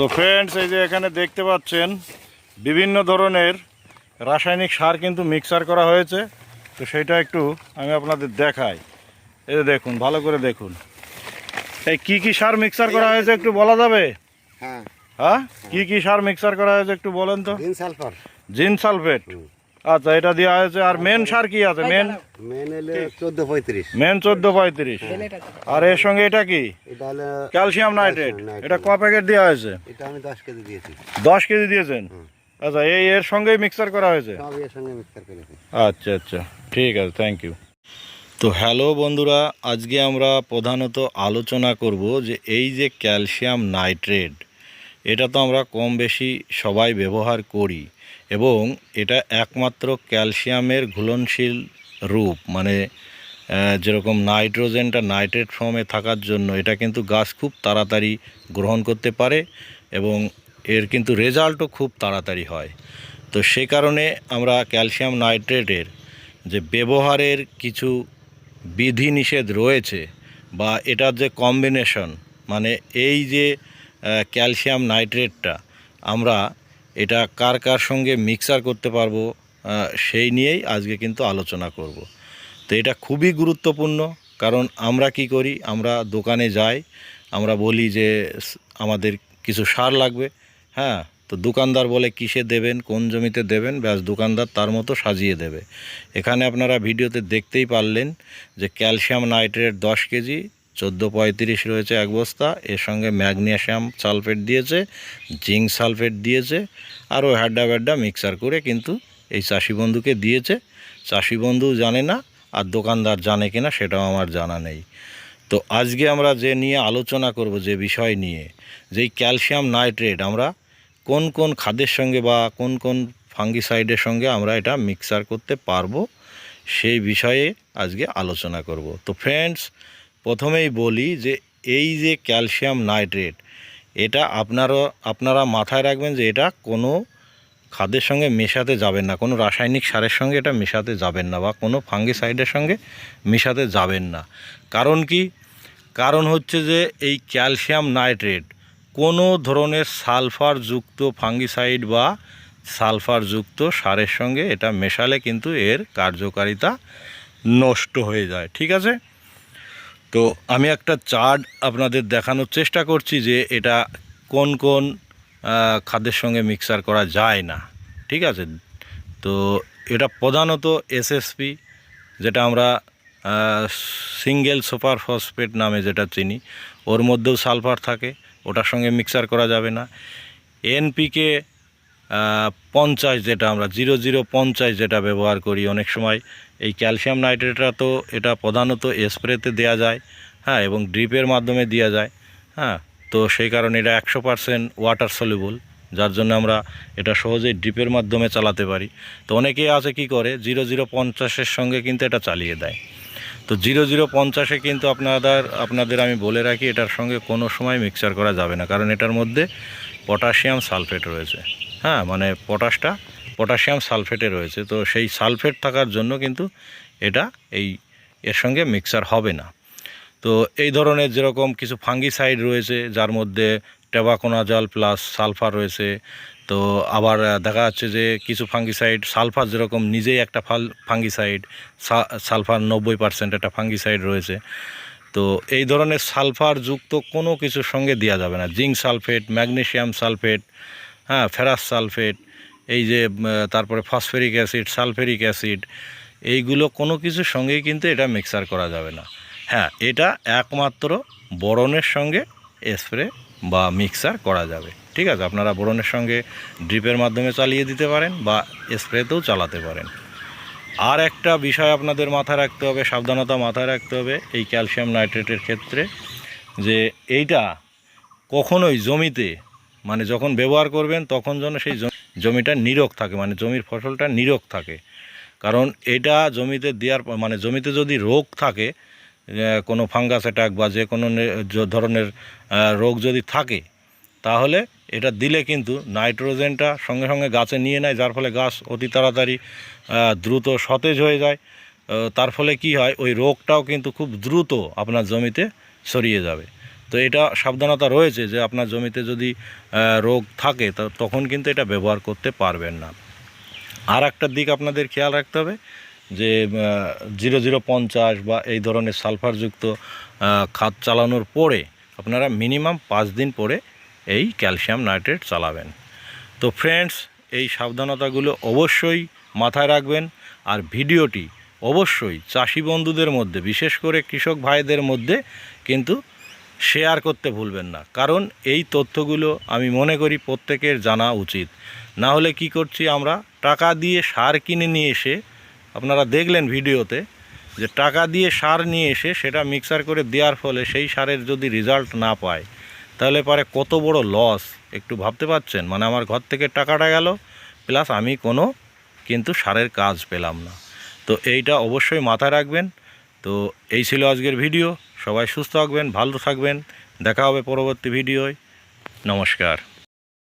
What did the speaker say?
তো ফ্রেন্ডস এই যে এখানে দেখতে পাচ্ছেন বিভিন্ন ধরনের রাসায়নিক সার কিন্তু মিক্সার করা হয়েছে। তো সেটা একটু আমি আপনাদের দেখাই। এই যে দেখুন ভালো করে দেখুন। এই কি কি সার মিক্সার করা হয়েছে একটু বলা যাবে? হ্যাঁ। হ্যাঁ? কি কি সার মিক্সার করা হয়েছে একটু বলেন তো। জিন সালফেট জিন সালফেট। আচ্ছা এটা দেওয়া হয়েছে আর মেন সার কি আছে? মেন মেন চোদ্দ পঁয়ত্রিশ। মেন চোদ্দ পঁয়ত্রিশ। আর এর সঙ্গে এটা কি? ক্যালসিয়াম নাইট্রেট এটা ক প্যাকেট দেওয়া হয়েছে? দশ কেজি দিয়েছি। দশ কেজি দিয়েছেন? আচ্ছা এই এর সঙ্গেই মিক্সার করা হয়েছে? সব এর সঙ্গে মিক্সার করেছি আচ্ছা আচ্ছা। ঠিক আছে থ্যাংক ইউ তো হ্যালো বন্ধুরা আজকে আমরা প্রধানত আলোচনা করব যে এই যে ক্যালসিয়াম নাইট্রেট এটা তো আমরা কম বেশি সবাই ব্যবহার করি। এবং এটা একমাত্র ক্যালসিয়ামের ঘুলনশীল রূপ মানে যেরকম নাইট্রোজেনটা নাইট্রেট ফর্মে থাকার জন্য এটা কিন্তু গাছ খুব তাড়াতাড়ি গ্রহণ করতে পারে এবং এর কিন্তু রেজাল্টও খুব তাড়াতাড়ি হয়। তো সে কারণে আমরা ক্যালসিয়াম নাইট্রেটের যে ব্যবহারের কিছু বিধিনিষেধ রয়েছে বা এটার যে কম্বিনেশন মানে এই যে ক্যালসিয়াম নাইট্রেটটা আমরা এটা কার কার সঙ্গে মিক্সার করতে পারব সেই নিয়েই আজকে কিন্তু আলোচনা করব। তো এটা খুবই গুরুত্বপূর্ণ, কারণ আমরা কি করি, আমরা দোকানে যাই, আমরা বলি যে আমাদের কিছু সার লাগবে হ্যাঁ তো দোকানদার বলে কিসে দেবেন, কোন জমিতে দেবেন, ব্যাস দোকানদার তার মতো সাজিয়ে দেবে। এখানে আপনারা ভিডিওতে দেখতেই পারলেন যে ক্যালসিয়াম নাইট্রেট দশ কেজি চোদ্দ পঁয়ত্রিশ রয়েছে এক বস্তা। এর সঙ্গে ম্যাগনেশিয়াম সালফেট দিয়েছে, জিঙ্ক সালফেট দিয়েছে, আরও হ্যাড্ডা ব্যাড্ডা মিক্সার করে কিন্তু এই চাষি বন্ধুকে দিয়েছে। চাষি বন্ধু জানে না, আর দোকানদার জানে কিনা সেটাও আমার জানা নেই। তো আজকে আমরা যে নিয়ে আলোচনা করব, যে বিষয় নিয়ে, যেই ক্যালসিয়াম নাইট্রেট, আমরা কোন কোন খাদের সঙ্গে বা কোন কোন ফাঙ্গিসাইডের সঙ্গে আমরা এটা মিক্সার করতে পারব, সেই বিষয়ে আজকে আলোচনা করব। তো ফ্রেন্ডস প্রথমেই বলি যে এই যে ক্যালসিয়াম নাইট্রেট, এটা আপনারা আপনারা মাথায় রাখবেন যে এটা কোনো খাদ্যের সঙ্গে মেশাতে যাবেন না, কোনো রাসায়নিক সারের সঙ্গে এটা মেশাতে যাবেন না বা কোনো ফাঙ্গিসাইডের সঙ্গে মেশাতে যাবেন না। কারণ কি? কারণ হচ্ছে যে এই ক্যালসিয়াম নাইট্রেট কোনো ধরনের সালফারযুক্ত ফাঙ্গিসাইড বা সালফারযুক্ত সারের সঙ্গে এটা মেশালে কিন্তু এর কার্যকারিতা নষ্ট হয়ে যায়, ঠিক আছে? তো আমি একটা চার্ট আপনাদের দেখানোর চেষ্টা করছি যে এটা কোন কোন খাদ্যের সঙ্গে মিক্সার করা যায় না। ঠিক আছে? তো এটা প্রধানত এসএসপি যেটা আমরা সিঙ্গেল সুপার ফসফেট নামে যেটা চিনি, ওর মধ্যেও সালফার থাকে, ওটার সঙ্গে মিক্সার করা যাবে না। এনপিকে পঞ্চাশ যেটা আমরা, জিরো জিরো পঞ্চাশ যেটা ব্যবহার করি অনেক সময়। এই ক্যালসিয়াম নাইট্রেটটা তো এটা প্রধানত স্প্রেতে দেওয়া যায় হ্যাঁ এবং ড্রিপের মাধ্যমে দেওয়া যায় হ্যাঁ। তো সেই কারণে এটা একশো পারসেন্ট ওয়াটার সলিবল যার জন্য আমরা এটা সহজেই ড্রিপের মাধ্যমে চালাতে পারি। তো অনেকেই আছে কি করে, জিরো জিরো পঞ্চাশের সঙ্গে কিন্তু এটা চালিয়ে দেয়। তো জিরো জিরো পঞ্চাশে কিন্তু আপনাদের আপনাদের আমি বলে রাখি, এটার সঙ্গে কোনো সময় মিক্সার করা যাবে না, কারণ এটার মধ্যে পটাশিয়াম সালফেট রয়েছে। হ্যাঁ মানে পটাশটা, পটাশিয়াম সালফেটে রয়েছে। তো সেই সালফেট থাকার জন্য কিন্তু এটা এই, এর সঙ্গে মিক্সার হবে না। তো এই ধরনের যেরকম কিছু ফাঙ্গিসাইড রয়েছে, যার মধ্যে টেবাকোনাজল প্লাস সালফার রয়েছে, তো আবার দেখা যাচ্ছে যে কিছু ফাঙ্গিসাইড, সালফার যেরকম নিজেই একটা ফাল, ফাঙ্গিসাইড সালফার নব্বই পার্সেন্ট একটা ফাঙ্গিসাইড রয়েছে। তো এই ধরনের সালফারযুক্ত কোনো কিছুর সঙ্গে দেওয়া যাবে না। জিঙ্ক সালফেট ম্যাগনেসিয়াম সালফেট হ্যাঁ ফেরাস সালফেট, এই যে তারপরে ফসফেরিক অ্যাসিড, সালফেরিক অ্যাসিড, এইগুলো কোনো কিছুর সঙ্গেই কিন্তু এটা মিক্সার করা যাবে না। হ্যাঁ এটা একমাত্র বরণের সঙ্গে স্প্রে বা মিক্সার করা যাবে। ঠিক আছে, আপনারা বরণের সঙ্গে ড্রিপের মাধ্যমে চালিয়ে দিতে পারেন বা স্প্রেতেও চালাতে পারেন। আর একটা বিষয় আপনাদের মাথায় রাখতে হবে, সাবধানতা মাথায় রাখতে হবে এই ক্যালসিয়াম নাইট্রেটের ক্ষেত্রে, যে এইটা কখনোই জমিতে মানে যখন ব্যবহার করবেন, তখন যেন সেই জমিটা নিরোগ থাকে মানে জমির ফসলটা নিরোগ থাকে। কারণ এটা জমিতে দেওয়ার মানে জমিতে যদি রোগ থাকে কোনো ফাঙ্গাস অ্যাটাক বা যে কোনো ধরনের রোগ যদি থাকে, তাহলে এটা দিলে কিন্তু নাইট্রোজেনটা সঙ্গে সঙ্গে গাছে নিয়ে নেয়, যার ফলে গাছ অতি তাড়াতাড়ি দ্রুত সতেজ হয়ে যায়। তার ফলে কি হয়, ওই রোগটাও কিন্তু খুব দ্রুত আপনার জমিতে ছড়িয়ে যাবে। তো এটা সাবধানতা রয়েছে যে আপনার জমিতে যদি রোগ থাকে, তা তখন কিন্তু এটা ব্যবহার করতে পারবেন না। আর একটা দিক আপনাদের খেয়াল রাখতে হবে যে জিরো জিরো পঞ্চাশ বা এই ধরনের সালফারযুক্ত খাদ চালানোর পরে আপনারা মিনিমাম পাঁচ দিন পরে এই ক্যালসিয়াম নাইট্রেট চালাবেন। তো ফ্রেন্ডস, এই সাবধানতাগুলো অবশ্যই মাথায় রাখবেন আর ভিডিওটি অবশ্যই চাষি বন্ধুদের মধ্যে, বিশেষ করে কৃষক ভাইদের মধ্যে কিন্তু শেয়ার করতে ভুলবেন না। কারণ এই তথ্যগুলো আমি মনে করি প্রত্যেকের জানা উচিত। না হলে কি করছি আমরা? টাকা দিয়ে সার কিনে নিয়ে এসে, আপনারা দেখলেন ভিডিওতে, যে টাকা দিয়ে সার নিয়ে এসে সেটা মিক্সার করে দেওয়ার ফলে সেই সারের যদি রেজাল্ট না পায়, তাহলে পরে কত বড় লস একটু ভাবতে পারছেন? মানে আমার ঘর থেকে টাকাটা গেল প্লাস আমি কোনো কিন্তু সারের কাজ পেলাম না। তো এইটা অবশ্যই মাথায় রাখবেন। তো এই ছিল আজকের ভিডিও। সবাই সুস্থ থাকবেন ভালো থাকবেন। দেখা হবে পরবর্তী ভিডিওয়। নমস্কার।